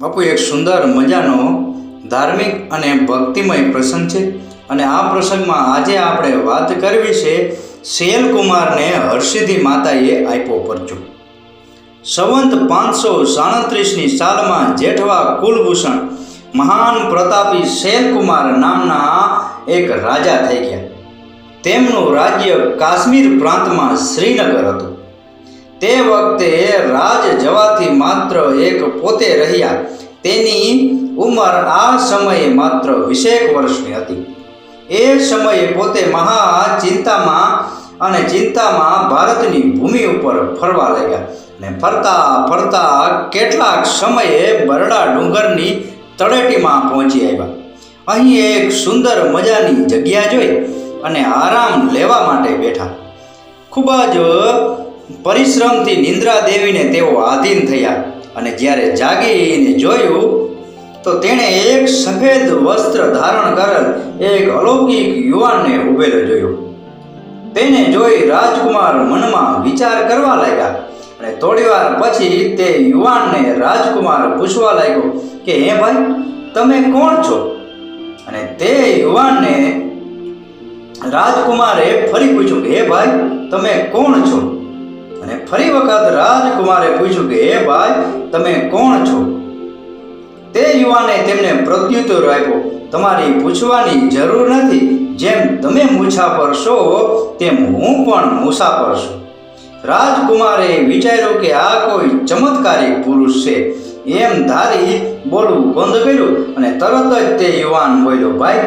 બાપુ, એક સુંદર મજાનો ધાર્મિક અને ભક્તિમય પ્રસંગ છે અને આ પ્રસંગમાં આજે આપણે વાત કરવી છે શૈલકુમારને હર્ષિધિ માતાએ આપ્યો પરચો. સંવંત પાંચસો સાડત્રીસની સાલમાં જેઠવા કુલભૂષણ મહાન પ્રતાપી શૈલકુમાર નામના એક રાજા થઈ ગયા. તેમનું રાજ્ય કાશ્મીર પ્રાંતમાં શ્રીનગર હતું. તે વખતે રાજ જવાથી માત્ર એક પોતે રહ્યા. તેની ઉંમર આ સમયે માત્ર વીસેક વર્ષની હતી. એ સમયે પોતે મહા ચિંતામાં અને ચિંતામાં ભારતની ભૂમિ ઉપર ફરવા લાગ્યા ને ફરતા ફરતા કેટલાક સમયે બરડા ડુંગરની તળેટીમાં પહોંચી આવ્યા. અહીં એક સુંદર મજાની જગ્યા જોઈ અને આરામ લેવા માટે બેઠા. ખૂબ જ પરિશ્રમથી નિંદ્રા દેવીને તેઓ આધીન થયા અને જ્યારે જાગીને જોયું, તો તેણે એક સફેદ વસ્ત્ર ધારણ કરેલ એક અલૌકિક યુવાનને ઊભેલો જોયો. તેને જોઈ રાજકુમાર મનમાં વિચાર કરવા લાગ્યા અને થોડી વાર પછી તે યુવાનને રાજકુમાર પૂછવા લાગ્યો કે, હે ભાઈ, તમે કોણ છો? અને તે યુવાનને રાજકુમારે ફરી પૂછ્યું કે, હે ભાઈ, તમે કોણ છો? અને ફરી વખત રાજકુમારે પૂછ્યું કે, હે ભાઈ, તમે કોણ છો? તે યુવાને તેમને પ્રત્યુત્તર આપ્યો, તમારી પૂછવાની જરૂર નથી. જેમ તમે મુસાફર છો, તેમ હું પણ મુસાફર છું. રાજકુમારે વિચાર્યું કે, આ કોઈ ચમત્કારી પુરુષ છે. એમ ધારી બોલવું બંધ કર્યું અને તરત જ તે યુવાન બોલ્યો, ભાઈ,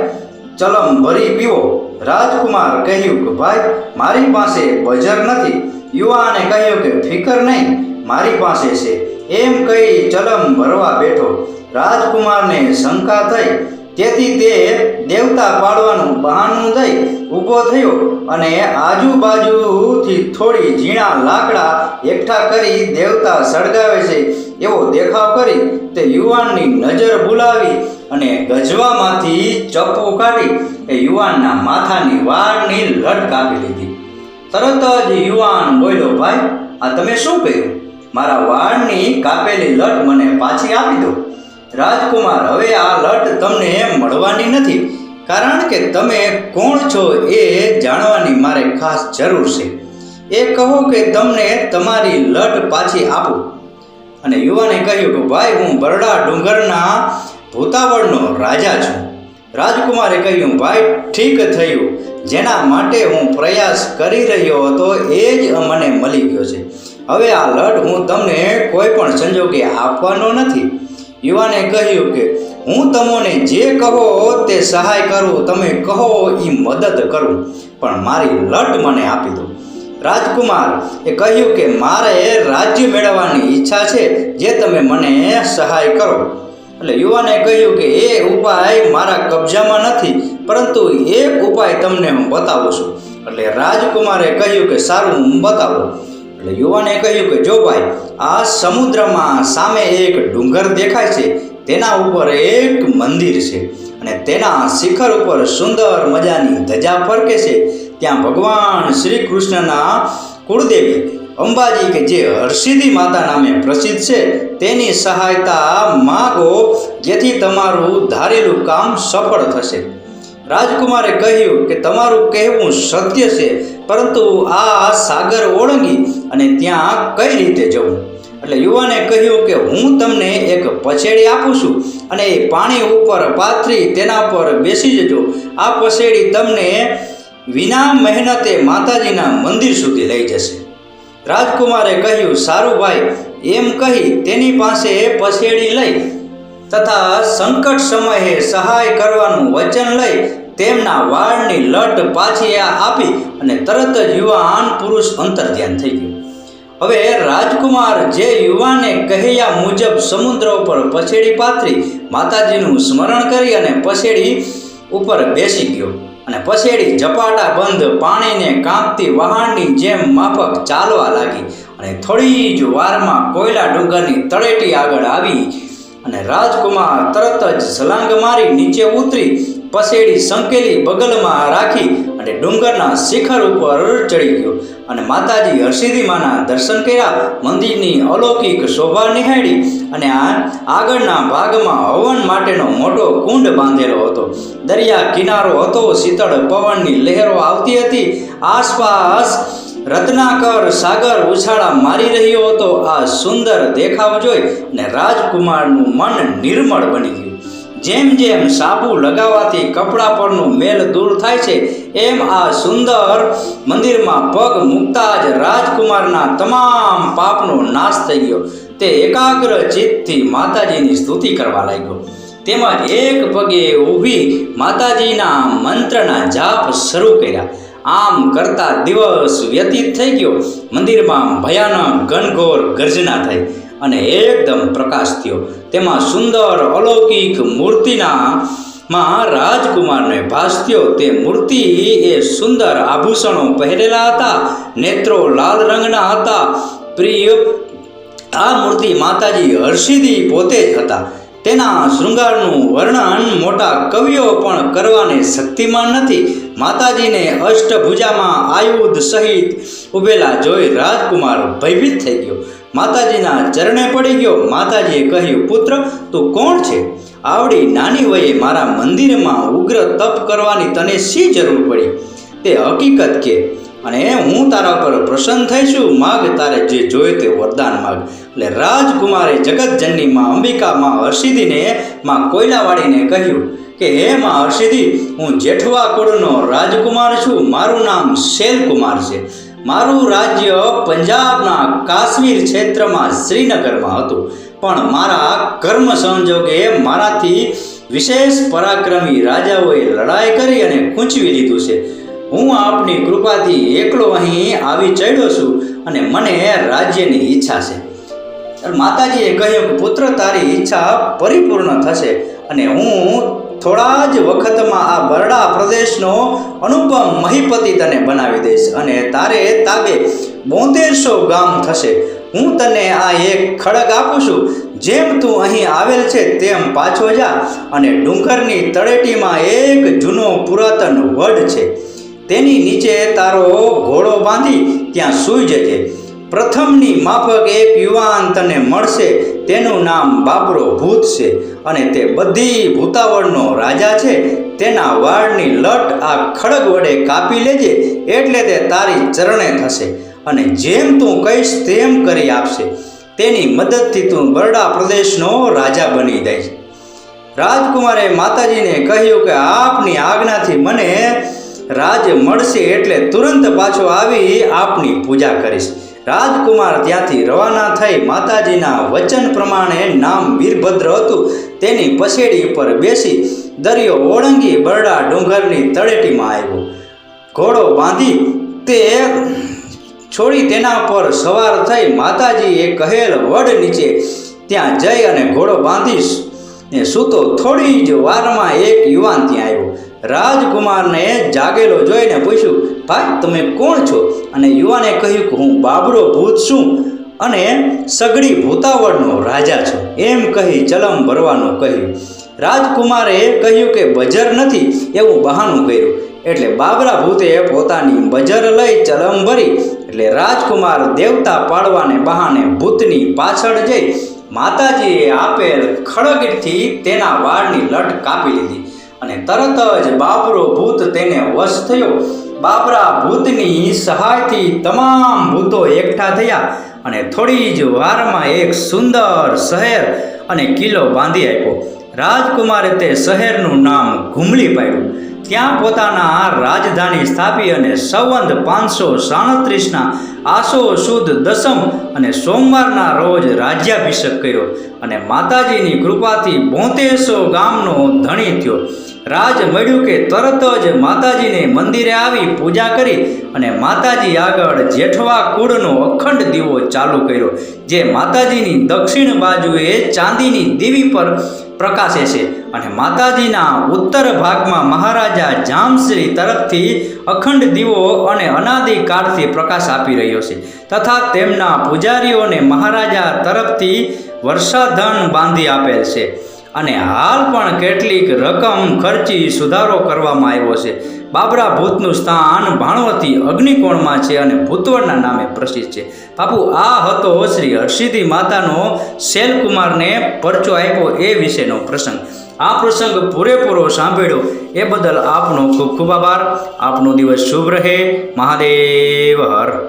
ચલમ, ભરી પીવો. રાજકુમાર કહ્યું કે, ભાઈ, મારી પાસે બજર નથી. યુવાને કહ્યું કે, ફિકર નહીં, મારી પાસે છે. એમ કહી ચલમ ભરવા બેઠો. રાજકુમારને શંકા થઈ. તેથી તે દેવતા પાડવાનું બહાનું દઈ ઊભો થયો અને આજુબાજુથી થોડી ઝીણા લાકડા એકઠા કરી દેવતા સળગાવે છે. એવો દેખાવ કરી તે યુવાનની નજર ભૂલાવી અને ગજવામાંથી ચપ્પુ કાઢી એ યુવાનના માથાની વાળની લટ કાપી લીધી. તરત જ યુવાન બોલ્યો, ભાઈ, આ તમે શું કર્યું મારા વાળની કાપેલી લટ મને પાછી આપી દો. રાજકુમાર, હવે આ લટ તમને મળવાની નથી. કારણ કે તમે કોણ છો એ જાણવાની મારે ખાસ જરૂર છે. એ કહો કે તમને તમારી લટ પાછી આપો. અને યુવાને કહ્યું કે, ભાઈ, હું બરડા ડુંગરના ભૂતાવળનો રાજા છું. રાજકુમારે કહ્યું, ભાઈ, ઠીક થયું. જેના માટે હું પ્રયાસ કરી રહ્યો હતો, એ જ મને મળી ગયો છે. હવે આ લટ હું તમને કોઈ પણ સંજોગે આપવાનો નથી. યુવાને કહ્યું કે, હું તમને જે કહો તે સહાય કરું, તમે કહો એ મદદ કરું, પણ મારી લટ મને આપી દો. રાજકુમાર એ કહ્યું કે, મારે રાજ્ય મેળવવાની ઈચ્છા છે, જે તમે મને સહાય કરો. એટલે યુવાને કહ્યું કે, એ ઉપાય મારા કબજામાં નથી, પરંતુ એક ઉપાય તમને હું બતાવું છું. એટલે રાજકુમારે કહ્યું કે, સારું, હું બતાવું. એટલે યુવાને કહ્યું કે, જો ભાઈ, આ સમુદ્રમાં સામે એક ડુંગર દેખાય છે, તેના ઉપર એક મંદિર છે અને તેના શિખર ઉપર સુંદર મજાની ધજા ફરકે છે. ત્યાં ભગવાન શ્રી કૃષ્ણના કુળદેવી અંબાજી કે જે હરસિદ્ધિ માતા નામે પ્રસિદ્ધ છે, તેની સહાયતા માગો, જેથી તમારું ધારેલું કામ સફળ થશે. રાજકુમારે કહ્યું કે તમારું કહેવું સત્ય છે, પરંતુ આ સાગર ઓળંગી અને ત્યાં કઈ રીતે જવું? એટલે યુવાને કહ્યું કે હું તમને એક પછેડી આપું છું અને એ પાણી ઉપર પાથરી તેના પર બેસી જજો. આ પછેડી તમને વિના મહેનતે માતાજીના મંદિર સુધી લઈ જશે. રાજકુમારે કહ્યું સારું ભાઈ એમ કહી તેની પાસે પછેડી લઈ તથા સંકટ સમયે સહાય કરવાનું વચન લઈ તેમના વાળની લટ પાછી આપી અને તરત જ યુવાન પુરુષ અંતર્ધ્યાન થઈ ગયું. હવે રાજકુમાર જે યુવાને કહ્યા મુજબ સમુદ્ર ઉપર પછેડી પાથરી, માતાજીનું સ્મરણ કરી અને પછેડી ઉપર બેસી ગયો. અને પછેડી ઝપાટા બંધ, પાણીને કાંપતી વહાણની જેમ માફક ચાલવા લાગી અને થોડી જ વારમાં કોયલા ડુંગરની તળેટી આગળ આવી અને રાજકુમાર તરત જ સલાંગ મારી નીચે ઉતરી પસેડી સંકેલી બગલમાં રાખી અને ડુંગરના શિખર ઉપર ચડી ગયો. અને માતાજી હરસિદ્ધિમાના દર્શન કર્યા. મંદિરની અલૌકિક શોભા નિહાળી અને આ આગળના ભાગમાં હવન માટેનો મોટો કુંડ બાંધેલો હતો. દરિયા કિનારો હતો, શીતળ પવનની લહેરો આવતી હતી. આસપાસ રત્નાકર સાગર ઉછાળા મારી રહ્યો હતો. આ સુંદર દેખાવ જોઈ અને રાજકુમારનું મન નિર્મળ બની ગયું. જેમ જેમ સાબુ લગાવવાથી કપડા પરનું મેલ દૂર થાય છે, એમ આ સુંદર મંદિરમાં પગ મૂકતા જ રાજકુમારના તમામ પાપનો નાશ થઈ ગયો. તે એકાગ્ર ચિત્તથી માતાજીની સ્તુતિ કરવા લાગ્યો. તેમજ એક પગે ઊભી માતાજીના મંત્રના જાપ શરૂ કર્યા. આમ કરતા દિવસ વ્યતીત થઈ ગયો. મંદિરમાં ભયાનક ઘનઘોર ગર્જના થઈ. અને એકદમ પ્રકાશ થયો. તેમાં સુંદર અલૌકિક મૂર્તિના માં રાજકુમારને ભાસ્યો તે મૂર્તિ એ સુંદર આભૂષણો પહેરેલા હતા, નેત્રો લાલ રંગના હતા. પ્રિય, આ મૂર્તિ માતાજી હર્ષિદી પોતે જ હતા. તેના શૃંગારનું વર્ણન મોટા કવિઓ પણ કરવાને શક્તિમાન નથી. માતાજીને અષ્ટભુજામાં આયુધ સહિત ઉભેલા જોઈ રાજકુમાર ભયભીત થઈ ગયો. માતાજીના ચરણે પડી ગયો. માતાજીએ કહ્યું, પુત્ર, તું કોણ છે? આવડી નાની વયે મારા મંદિરમાં ઉગ્ર તપ કરવાની તને શી જરૂર પડી? તે હકીકત કે, અને હું તારા પર પ્રસન્ન થઈશું. માગ તારે જે જોયે તે વરદાન માગ. એટલે રાજકુમારે જગતજનની માં અંબિકા માં હર્ષિદીને, માં કોયલાવાળીને કહ્યું કે, હે માં હર્ષિદી, હું જેઠવા કુળનો રાજકુમાર છું. મારું નામ શેલકુમાર છે. મારું રાજ્ય પંજાબના કાશ્મીર ક્ષેત્રમાં શ્રીનગરમાં હતું. પણ મારા કર્મ સંજોગે મારાથી વિશેષ પરાક્રમી રાજાઓએ લડાઈ કરી અને ખૂંચવી લીધું છે. હું આપની કૃપાથી એકલો અહીં આવી ચડ્યો છું અને મને રાજ્યની ઈચ્છા છે. માતાજીએ કહ્યું કે, પુત્ર, તારી ઈચ્છા પરિપૂર્ણ થશે અને હું થોડા જ વખતમાં આ બરડા પ્રદેશનો અનુપમ મહીપતિ તને બનાવી દઈશ અને તારે તાબે બોતેરસો ગામ થશે. હું તને આ એક ખડક આપું છું. જેમ તું અહીં આવેલ છે, તેમ પાછો જા અને ડુંગરની તળેટીમાં એક જૂનો પુરાતન વડ છે. તેની નીચે તારો ઘોડો બાંધી ત્યાં સૂઈ જજે. પ્રથમની માફક એક યુવાન તને મળશે, તેનું નામ બાબરો ભૂત છે અને તે બધી ભૂતાવળનો રાજા છે. તેના વાળની લટ આ ખડગ વડે કાપી લેજે, એટલે તે તારી ચરણે થશે. અને જેમ તું કહીશ તેમ કરી આપશે. તેની મદદથી તું બરડા પ્રદેશનો રાજા બની જઈશ. રાજકુમારે માતાજીને કહ્યું કે આપની આજ્ઞાથી મને રાજ મળશે એટલે તુરંત પાછો આવી આપની પૂજા કરીશ. રાજકુમાર ત્યાંથી રવાના થઈ માતાજીના વચન પ્રમાણે નામ વીરભદ્ર હતું. તેની પસેડી ઉપર બેસી દરિયો ઓળંગી બરડા ડુંગરની તળેટીમાં આવ્યો. ઘોડો બાંધી તે છોડી તેના પર સવાર થઈ માતાજીએ કહેલ વડ નીચે ત્યાં જઈ અને ઘોડો બાંધીશ ને સૂતો થોડી જ વારમાં એક યુવાન ત્યાં આવ્યો. રાજકુમારને જાગેલો જોઈને પૂછ્યું ભાઈ, તમે કોણ છો? અને યુવાને કહ્યું કે હું બાબરો ભૂત છું અને સગડી ભૂતાવળનો રાજા છું. એમ કહી ચલમ ભરવાનું કહ્યું. રાજકુમારે કહ્યું કે બજર નથી, એવું બહાનું કર્યું. એટલે બાબરા ભૂતે પોતાની બજર લઈ ચલમ ભરી. એટલે રાજકુમાર દેવતા પાડવાને બહાને ભૂતની પાછળ જઈ માતાજીએ આપેલ ખડગથી તેના વાળની લટ કાપી લીધી. અને તરત જ બાબરો ભૂત તેને વશ થયો. બાબરા ભૂતની સહાયથી તમામ ભૂતો એકઠા થયા અને થોડી જ વારમાં એક સુંદર શહેર અને કિલ્લો બાંધી આપ્યો. રાજકુમારે તે શહેરનું નામ ઘુમલી પાડ્યું. ત્યાં પોતાના રાજધાની સ્થાપી અને સંવંત પાંચસો સાડત્રીસના આસો સુદ દસમ અને સોમવારના રોજ રાજ્યાભિષેક કર્યો અને માતાજીની કૃપાથી બોતેરસો ગામનો ધણી થયો. રાજ મળ્યું કે તરત જ માતાજીને મંદિરે આવી પૂજા કરી અને માતાજી આગળ જેઠવા કુળનો અખંડ દીવો ચાલુ કર્યો, જે માતાજીની દક્ષિણ બાજુએ ચાંદીની દેવી પર પ્રકાશે છે. અને માતાજીના ઉત્તર ભાગમાં મહારાજા જામશ્રી તરફથી અખંડ દીવો અને અનાદિકાળથી પ્રકાશ આપી રહ્યો છે. તથા તેમના પૂજારીઓને મહારાજા તરફથી વર્ષાધન બાંધી આપેલ છે. અને હાલ પણ કેટલીક રકમ ખર્ચી સુધારો કરવામાં આવ્યો છે. બાબરા ભૂતનું સ્થાન ભાણવતી અગ્નિકોણમાં છે અને ભૂતવળના નામે પ્રસિદ્ધ છે. બાપુ, આ હતો શ્રી હર્ષિદી માતાનો શૈલકુમારને પરચો આપ્યો એ વિશેનો પ્રસંગ. આ પ્રસંગ પૂરેપૂરો સાંભળ્યો. એ બદલ આપનો ખૂબ ખૂબ આભાર. આપનો દિવસ શુભ રહે. મહાદેવ હર.